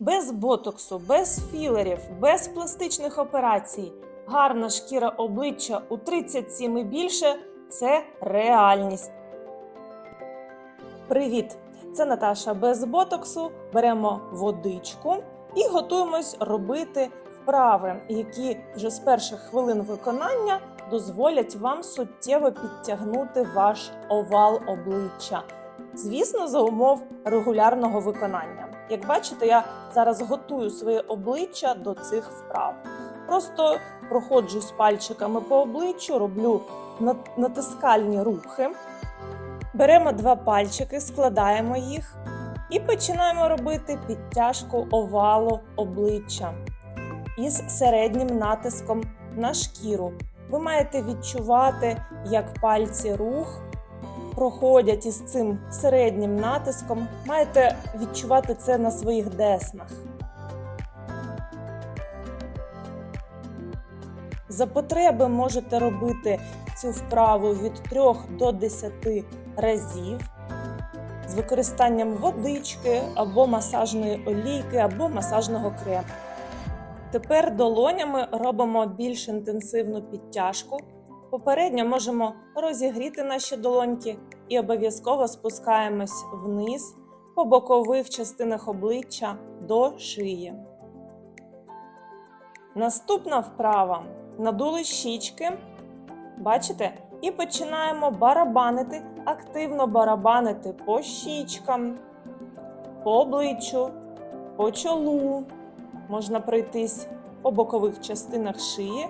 Без ботоксу, без філерів, без пластичних операцій. Гарна шкіра обличчя у 37 і більше це реальність. Привіт! Це Наташа без ботоксу. Беремо водичку і готуємось робити вправи, які вже з перших хвилин виконання дозволять вам суттєво підтягнути ваш овал обличчя. Звісно, за умов регулярного виконання. Як бачите, я зараз готую своє обличчя до цих вправ. Просто проходжусь пальчиками по обличчю, роблю натискальні рухи. Беремо два пальчики, складаємо їх і починаємо робити підтяжку овалу обличчя із середнім натиском на шкіру. Ви маєте відчувати, як пальці рух проходять із цим середнім натиском. Маєте відчувати це на своїх деснах. За потреби можете робити цю вправу від 3 до 10 разів з використанням водички або масажної олійки, або масажного крему. Тепер долонями робимо більш інтенсивну підтяжку. Попередньо можемо розігріти наші долоньки і обов'язково спускаємось вниз по бокових частинах обличчя до шиї. Наступна вправа. Надули щічки. Бачите? І починаємо барабанити, активно барабанити по щічкам, по обличчю, по чолу. Можна пройтись по бокових частинах шиї.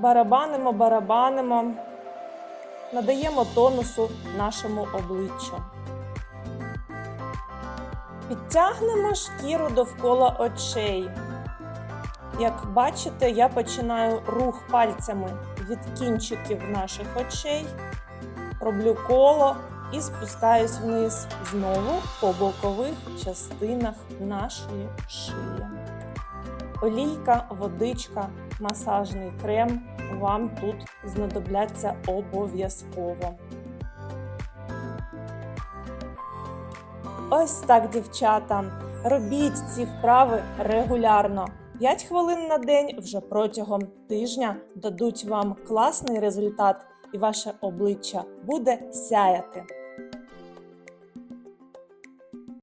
Барабанимо, барабанимо, надаємо тонусу нашому обличчю. Підтягнемо шкіру довкола очей. Як бачите, я починаю рух пальцями від кінчиків наших очей, роблю коло і спускаюсь вниз знову по бокових частинах нашої шиї. Олійка, водичка, масажний крем вам тут знадобляться обов'язково. Ось так, дівчата. Робіть ці вправи регулярно. 5 хвилин на день вже протягом тижня дадуть вам класний результат, і ваше обличчя буде сяяти.